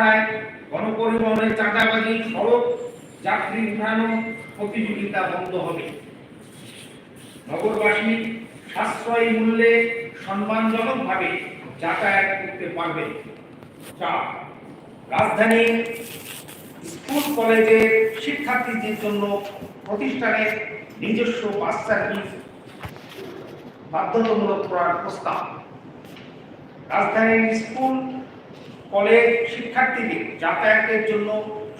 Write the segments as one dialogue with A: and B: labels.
A: ছাড়াই গণপরিবহনের চাঁদাবাজি, সড়ক, যাত্রী উঠানো প্রতিযোগিতা বন্ধ হবে। নগরবাসী সাশ্রয়ী মূল্যে সম্মানজনকভাবে যাতায়াত করতে পারবে। চার স্কুল কলেজের শিক্ষার্থীদের জন্য প্রতিষ্ঠানের নিজস্ব বাস সার্ভিস বাধ্যতামূলক করার প্রস্তাব। রাজধানীর স্কুল কলেজ শিক্ষার্থীদের যাতায়াতের জন্য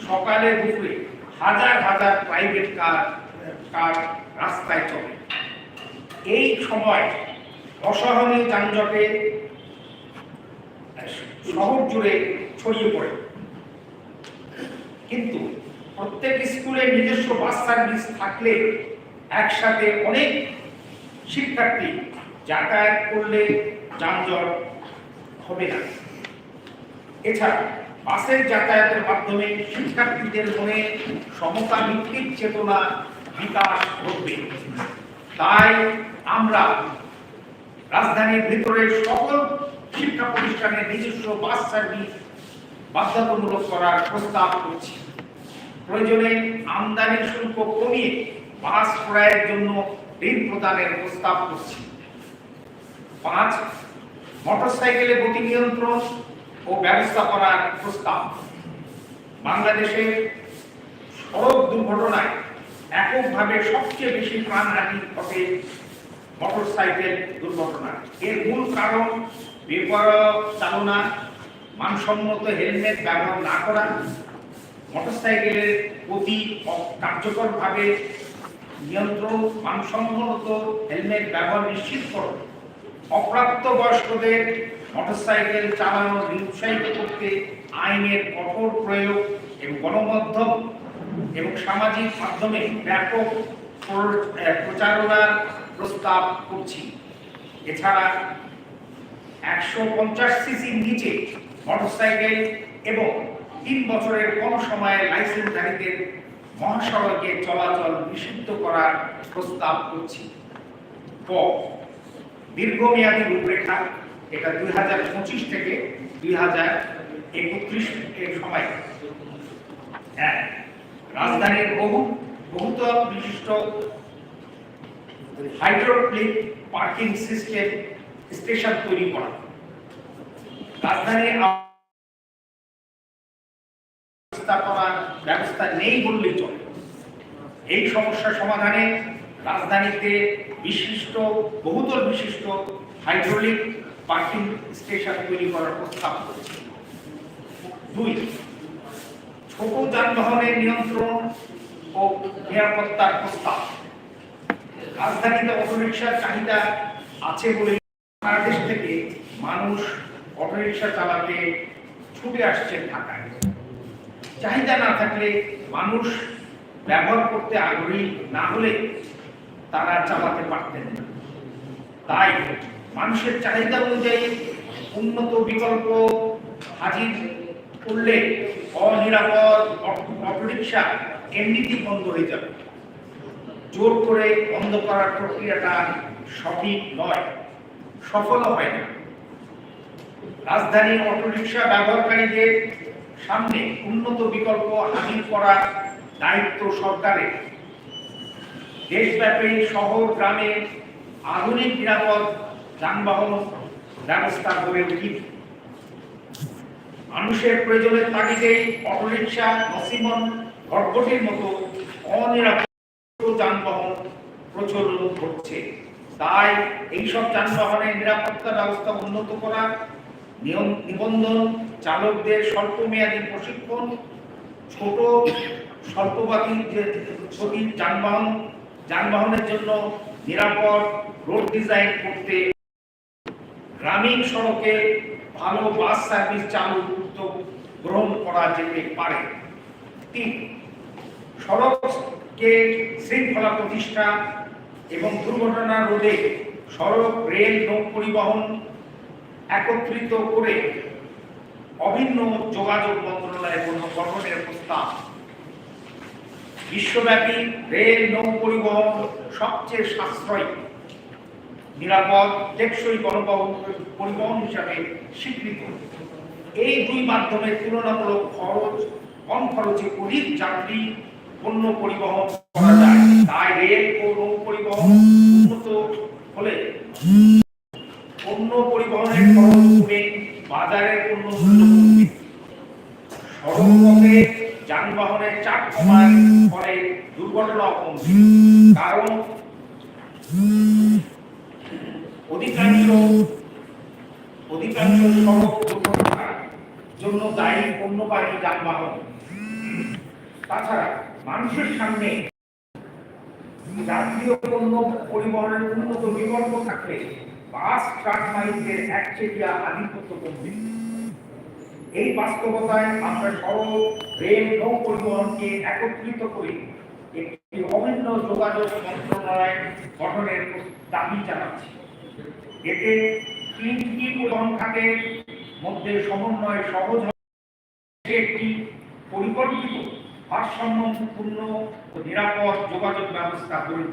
A: সকালে দুপুরে হাজার হাজার প্রাইভেট কার কার রাস্তায় চলে। এই সময় অসহনীয় যানজটে শহর জুড়ে ছড়িয়ে পড়ে। কিন্তু প্রত্যেক স্কুলে নিজস্ব বাস সার্ভিস থাকলে একসাথে অনেক শিক্ষার্থী যাতায়াত করলে যানজট হবে না। এছাড়া বাসের যাতায়াতের মাধ্যমে শিক্ষার্থীদের মনে সমতা ভিত্তিক চেতনা বিকাশ ঘটবে। তাই আমরা রাজধানীর ভিতরে সকল শিক্ষা প্রতিষ্ঠানের নিজস্ব বাস সার্ভিস বাধ্যতামূলক করার প্রস্তাব করছি। প্রয়োজনে আমদানির শুল্ক কমিয়ে বাস ক্রয়ের জন্য ঋণ প্রদানের প্রস্তাব করছি। পাঁচ মোটরসাইকেলে গতি নিয়ন্ত্রণ ও ব্যবস্থা করার প্রস্তাব। বাংলাদেশে সড়ক দুর্ঘটনায় এককভাবে সবচেয়ে বেশি প্রাণহানি ঘটে মোটরসাইকেল দুর্ঘটনা এর মূল কারণ বেপরোয়া চালনা, মানসম্মত হেলমেট ব্যবহার না করা, মোটরসাইকেলের গতি কার্যকরভাবে নিয়ন্ত্রণ, মানসম্মত হেলমেট ব্যবহার নিশ্চিত করো অপ্রাপ্ত বয়স্কদের মোটরসাইকেল চালানো নিরুৎসাহিত করতে আইনের কঠোর প্রয়োগ এবং গণমাধ্যম এবং সামাজিক মাধ্যমে ব্যাপক প্রচারণার প্রস্তাব করছি। এছাড়া একশো পঞ্চাশ সিসির নিচে মোটরসাইকেল এবং তিন বছরের কম সময়ে লাইসেন্সধারীদের মহাসড়কে চলাচল নিষিদ্ধ করার প্রস্তাব করছি। দীর্ঘমেয়াদী রূপরেখা এটা দুই হাজার পঁচিশ থেকে দুই হাজার একত্রিশ এর সময়। এক রাজধানীর বহু বহুতল বিশিষ্ট হাইড্রোপ্লিক পার্কিং সিস্টেম স্টেশন তৈরি করা। রাজধানীর ব্যবস্থা ব্যবস্থা নেই বললেই চলে। এই সমস্যা সমাধানে রাজধানীতে বিশিষ্ট বহুতল বিশিষ্ট হাইড্রোলিক পার্কিং স্টেশন তৈরি করার প্রস্তাব করেছে। দুই, ছোট যানবাহনের নিয়ন্ত্রণ ও নিরাপত্তার প্রস্তাব। রাজধানীতে অটোরিকশার চাহিদা আছে বলে বাংলাদেশ থেকে মানুষ অটোরিকশা চালাতে ছুটে আসছেন ঢাকায়। চাহিদা না থাকলে মানুষ ব্যবহার করতে আগ্রহী না হলে তারা চালাতে পারতেন না। তাই মানুষের চাহিদা অনুযায়ী উন্নত বিকল্প হাজির করলে অনিরাপদ অটোরিক্সা এমনিতেই বন্ধ হয়ে যাবে। জোর করে বন্ধ করার প্রক্রিয়াটা সঠিক নয় সফল হয় না। রাজধানী অটোরিক্সা ব্যবহারকারীদের সামনে উন্নত বিকল্প হাজির করার দায়িত্ব সরকারের। দেশব্যাপী শহর, গ্রামে আধুনিক নিরাপদ যানবাহন ব্যবস্থা গড়ে উঠিত মানুষের প্রয়োজনের তাগিদে অটোরিকশা, নসিমন ঘটঘটির মতো অনিরাপদ যানবাহন প্রচলন ঘটছে। তাই এইসব যানবাহনের নিরাপত্তা ব্যবস্থা উন্নত করা নিবন্ধন, চালকদের স্বল্পমেয়াদী প্রশিক্ষণ, ছোট স্বল্পবাদী যে ছবির যানবাহন, যানবাহনের জন্য নিরাপদ রোড ডিজাইন করতে গ্রামীণ সড়কে ভালো বাস সার্ভিস চালুর উদ্যোগ গ্রহণ করা যেতে পারে। তিন, সড়ককে শৃঙ্খলা প্রতিষ্ঠা এবং দুর্ঘটনা রোধে সড়ক, রেল, নৌ পরিবহন একত্রিত করে অভিন্ন যোগাযোগ মন্ত্রণালয় গঠনের প্রস্তাব। বিশ্বব্যাপী রেল, নৌ পরিবহন সবচেয়ে সাশ্রয়ী। নিরাপদ, টেকসই গণবহন পরিবহন হিসাবে স্বীকৃত। এই দুই মাধ্যমে তুলনামূলক খরচ, কম খরচে অধিক যাত্রী পণ্য পরিবহন করা যায়। তাই রেল ও নৌ পরিবহন উন্নত হলে পণ্য পরিবহনের খরচ কমে, বাজারের পণ্য মূল্য কমবে সড়ক যানবাহনের চাপ কমার ফলে দুর্ঘটনা কমবে। কারণ জন্য দায়ী পণ্যবাহী যানবাহন তাছাড়া মানুষের সামনে জাতীয় পণ্য পরিবহনের উন্নত বিকল্প থাকলে বাস, ট্রাক মালিকদের একচেটিয়া আধিপত্য কমবে। এই বাস্তবতায় আমরা সড়ক, রেল নৌ পরিবহনকে একত্রিত করে একটি অভিন্ন যোগাযোগ মন্ত্রণালয় গঠনের দাবি জানাচ্ছি। এতে তিনটি মধ্যে সমন্বয় সহজ একটি পরিকল্পিত ভারসাম্যপূর্ণ ও নিরাপদ যোগাযোগ ব্যবস্থা গড়ে